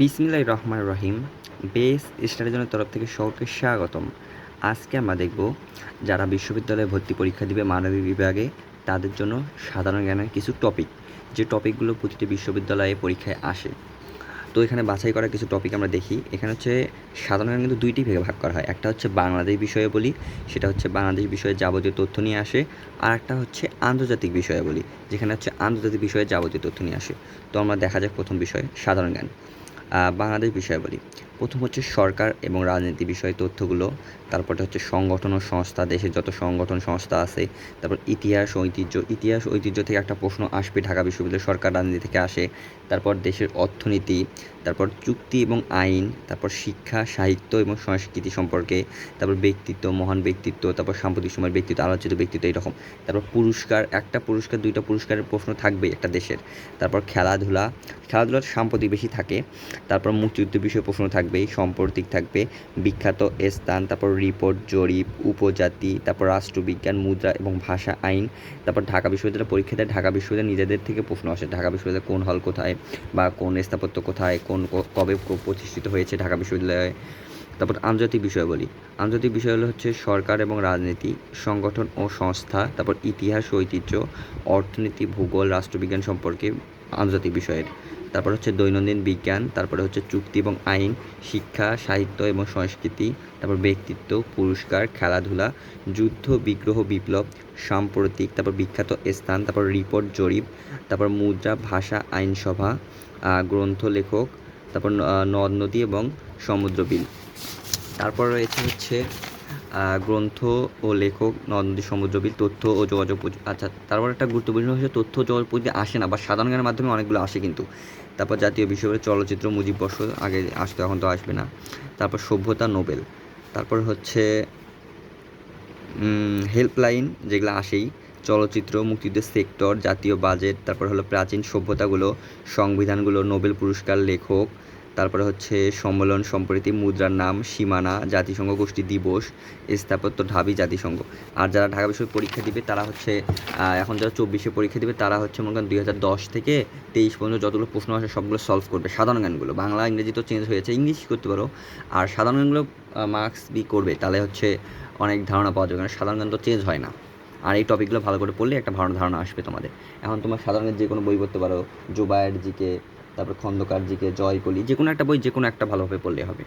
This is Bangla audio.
বিসমিল্লাহ রহমান রহিম। বেস স্টাডিজনের তরফ থেকে সকলকে স্বাগতম। আজকে আমরা দেখব যারা বিশ্ববিদ্যালয়ে ভর্তি পরীক্ষা দিবে মানবিক বিভাগে, তাদের জন্য সাধারণ জ্ঞানের কিছু টপিক যে টপিকগুলো প্রতিটি বিশ্ববিদ্যালয়ে পরীক্ষায় আসে। তো এখানে বাছাই করা কিছু টপিক আমরা দেখি। এখানে হচ্ছে সাধারণ জ্ঞান কিন্তু দুইটি ভেগে ভাগ করা হয়। একটা হচ্ছে বাংলাদেশ বিষয়ে বলি, সেটা হচ্ছে বাংলাদেশ বিষয়ে যাবতীয় তথ্য নিয়ে আসে, আর একটা হচ্ছে আন্তর্জাতিক বিষয়ে বলি, যেখানে হচ্ছে আন্তর্জাতিক বিষয়ে যাবতীয় তথ্য নিয়ে আসে। তো আমরা দেখা যাক প্রথম বিষয়, সাধারণ জ্ঞান। বাংলাদেশ বিষয় বলি। প্রথম হচ্ছে সরকার এবং রাজনীতি বিষয়ে তথ্যগুলো তারপরে হচ্ছে সংগঠন ও সংস্থা, দেশের যত সংগঠন সংস্থা আছে, তারপর ইতিহাস ঐতিহ্য ইতিহাস ঐতিহ্য থেকে একটা প্রশ্ন আসবে ঢাকা বিশ্ববিদ্যালয়, সরকার রাজনীতি থেকে আসে। তারপর দেশের অর্থনীতি, তারপর চুক্তি এবং আইন, তারপর শিক্ষা, সাহিত্য এবং সংস্কৃতি সম্পর্কে, তারপর ব্যক্তিত্ব, মহান ব্যক্তিত্ব, তারপর সাম্প্রতিক সময়ের ব্যক্তিত্ব, আলোচিত ব্যক্তিত্ব এইরকম। তারপর পুরস্কার, একটা পুরস্কার, দুইটা পুরস্কারের প্রশ্ন থাকবে একটা দেশের। তারপর খেলাধুলা খেলাধুলার সাম্প্রতিক বেশি থাকে, তারপর মুক্তিযুদ্ধ বিষয়ে প্রশ্ন থাকবে, সাম্প্রতিক থাকবে, বিখ্যাত স্থান, তারপর রিপোর্ট, জরিপ, উপজাতি, তারপর রাষ্ট্রবিজ্ঞান, মুদ্রা এবং ভাষা আইন, তারপর ঢাকা বিশ্ববিদ্যালয় পরীক্ষাতে ঢাকা বিশ্ববিদ্যালয় নিজেদের থেকে প্রশ্ন আসে, ঢাকা বিশ্ববিদ্যালয় কোন হল কোথায় বা কোন স্থাপত্য কোথায়, কোন কবে প্রতিষ্ঠিত হয়েছে ঢাকা বিশ্ববিদ্যালয়ে। তারপর আন্তর্জাতিক বিষয় বলি আন্তর্জাতিক বিষয় হলো হচ্ছে সরকার এবং রাজনীতি, সংগঠন ও সংস্থা, তারপর ইতিহাস, ঐতিহ্য, অর্থনীতি, ভূগোল, রাষ্ট্রবিজ্ঞান সম্পর্কে আন্তর্জাতিক বিষয়ের। তারপর হচ্ছে দৈনন্দিন বিজ্ঞান, তারপরে হচ্ছে চুক্তি এবং আইন, শিক্ষা, সাহিত্য এবং সংস্কৃতি, তারপর ব্যক্তিত্ব, পুরস্কার, খেলাধুলা, যুদ্ধ, বিগ্রহ, বিপ্লব, সাম্প্রতিক, তারপর বিখ্যাত স্থান, তারপর রিপোর্ট জরিপ, তারপর মুদ্রা, ভাষা, আইনসভা গ্রন্থ লেখক, তারপর নদ, নদী এবং সমুদ্র বিল তারপর রয়েছে হচ্ছে গ্রন্থ ও লেখক নদ নদী সমুদ্র বিল তথ্য ও যোগাযোগ আচ্ছা তারপর একটা গুরুত্বপূর্ণ হচ্ছে তথ্য যোগাযোগ প্রযুক্তি আসে না, বা সাধারণ জ্ঞানের মাধ্যমে অনেকগুলো আসে কিন্তু। তারপর জাতীয় বিশ্ববিদ্যালয় চলচ্চিত্র, মুজিব বর্ষ, আগে আসতো, এখন তো আসবে না। তারপর সভ্যতা, নোবেল। তারপর হচ্ছে হেল্পলাইন, যেগুলো আসেই। চলচ্চিত্র, মুক্তিযুদ্ধের সেক্টর, জাতীয় বাজেট, তারপর হলো প্রাচীন সভ্যতাগুলো, সংবিধানগুলো, নোবেল পুরস্কার, লেখক তারপরে হচ্ছে সম্মেলন সম্প্রতি, মুদ্রার নাম, সীমানা, জাতিসংঘ, গোষ্ঠী দিবস, স্থাপত্য, ঢাবি জাতিসংঘ। আর যারা ঢাকা বিশ্ববিদ্যালয় পরীক্ষা দিবে, তারা হচ্ছে এখন যারা চব্বিশে পরীক্ষা দিবে, তারা হচ্ছে মনে করেন দুই হাজার দশ থেকে তেইশ পর্যন্ত যতগুলো প্রশ্ন আসে, সবগুলো সলভ করবে। সাধারণ জ্ঞানগুলো, বাংলা, ইংরেজি তো চেঞ্জ হয়েছে, ইংলিশ করতে পারো? আর সাধারণ জ্ঞানগুলো মার্কস বি করবে? তাহলে হচ্ছে অনেক ধারণা পাওয়া যাবে, কারণ সাধারণ জ্ঞান তো চেঞ্জ হয় না। আর এই টপিকগুলো ভালো করে পড়লে একটা ভালো ধারণা আসবে তোমাদের। এখন তোমার সাধারণ যে কোনো বই পড়তে পারো, জুবায়ের জিকে তারপর খন্দকার জিকে জয় কলি যে কোনো একটা বই যে কোনো একটা ভালোভাবে পড়লে হবে।